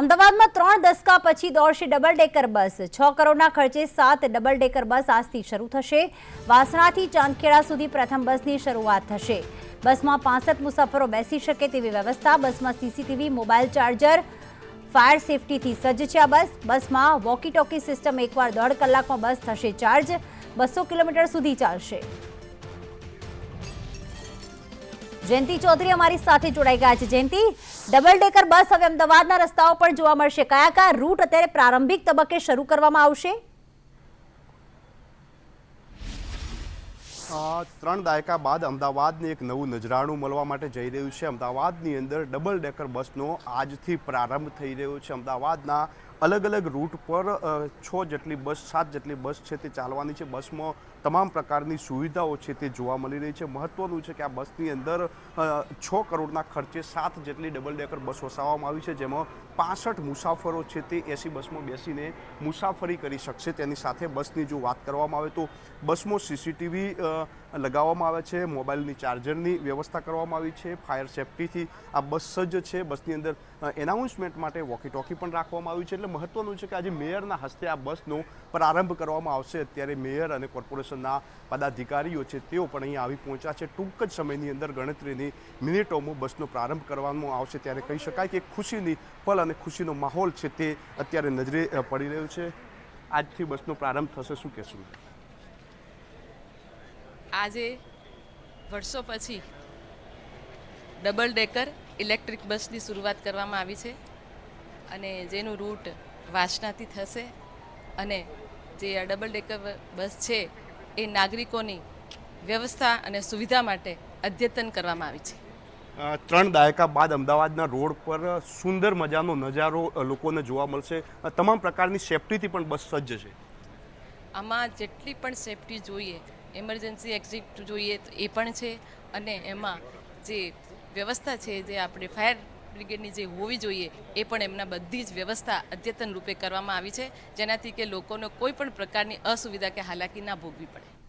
અમદાવાદમાં ત્રણ દસકા પછી દોડશે ડબલ ડેકર બસ. છ કરોડના ખર્ચે સાત ડબલ ડેકર બસ આજથી શરૂ થશે. વાસણાથી ચાંદખેડા સુધી પ્રથમ બસની શરૂઆત થશે. બસમાં પાસઠ મુસાફરો બેસી શકે તેવી વ્યવસ્થા, બસમાં સીસીટીવી, મોબાઈલ ચાર્જર, ફાયર સેફટીથી સજ્જ છે આ બસ. બસમાં વોકી ટોકી સિસ્ટમ એકવાર દોઢ કલાકમાં બસ થશે ચાર્જ. બસો કિલોમીટર સુધી ચાલશે. જયંતિ ચૌધરી અમારી સાથે જોડાઈ ગયા છે. જયંતિ. ડબલ ડેકર બસ હવે અમદાવાદના રસ્તાઓ પર જોવા મળશે. કયા કયા રૂટ અત્યારે પ્રારંભિક તબક્કે શરૂ કરવામાં આવશે? ત્રણ દાયકા બાદ અમદાવાદને એક નવું નજરાણું મળવા માટે જઈ રહ્યું છે. અમદાવાદની અંદર ડબલ ડેકર બસનો આજથી પ્રારંભ થઈ રહ્યો છે. અમદાવાદના અલગ અલગ રૂટ પર છ જેટલી બસ, સાત જેટલી બસ છે તે ચાલવાની છે. બસમાં તમામ પ્રકારની સુવિધાઓ છે તે જોવા મળી રહી છે. મહત્વનું છે કે આ બસની અંદર છ કરોડના ખર્ચે સાત જેટલી ડબલ ડેકર બસ વસાવવામાં આવી છે, જેમાં પાસઠ મુસાફરો છે તે એસી બસમાં બેસીને મુસાફરી કરી શકશે. તેની સાથે બસની જો વાત કરવામાં આવે તો બસમાં સીસીટીવી લગાવવામાં આવે છે. મોબાઈલની ચાર્જરની વ્યવસ્થા કરવામાં આવી છે. ફાયર સેફટીથી આ બસ સજ્જ છે. બસની અંદર એનાઉન્સમેન્ટ માટે વોકી ટોકી પણ રાખવામાં આવ્યું છે. એટલે મહત્વનું છે કે આજે મેયરના હસ્તે આ બસનો પ્રારંભ કરવામાં આવશે. અત્યારે મેયર અને કોર્પોરેશનના પદાધિકારીઓ છે તેઓ પણ અહીંયા આવી પહોંચ્યા છે. ટૂંક જ સમયની અંદર ગણતરીની મિનિટોમાં બસનો પ્રારંભ કરવામાં આવશે. ત્યારે કહી શકાય કે ખુશીની પલ અને ખુશીનો માહોલ છે તે અત્યારે નજરે પડી રહ્યો છે. આજથી બસનો પ્રારંભ થશે, શું કહેશું? આજે વર્ષો પછી ડબલ ડેકર ઇલેક્ટ્રિક બસની શરૂઆત કરવામાં આવી છે. અને જેનું રૂટ વાસનાથી થશે અને જે આ ડબલ ડેકર બસ છે એ નાગરિકોની વ્યવસ્થા અને સુવિધા માટે અદ્યતન કરવામાં આવી છે. ત્રણ દાયકા બાદ અમદાવાદના રોડ પર સુંદર મજાનો નજારો લોકોને જોવા મળશે. તમામ પ્રકારની સેફટીથી પણ બસ સજ્જ છે. આમાં જેટલી પણ સેફટી જોઈએ એમરજન્સી એક્ઝિટ જોઈએ તો એ પણ છે. અને એમાં જે વ્યવસ્થા છે જે આપણે ફાયર બ્રિગેડની જે હોવી જોઈએ એ પણ એમના બધી જ વ્યવસ્થા અદ્યતન રૂપે કરવામાં આવી છે, જેનાથી કે લોકોને કોઈ પણ પ્રકારની અસુવિધા કે હાલાકી ના ભોગવી પડે.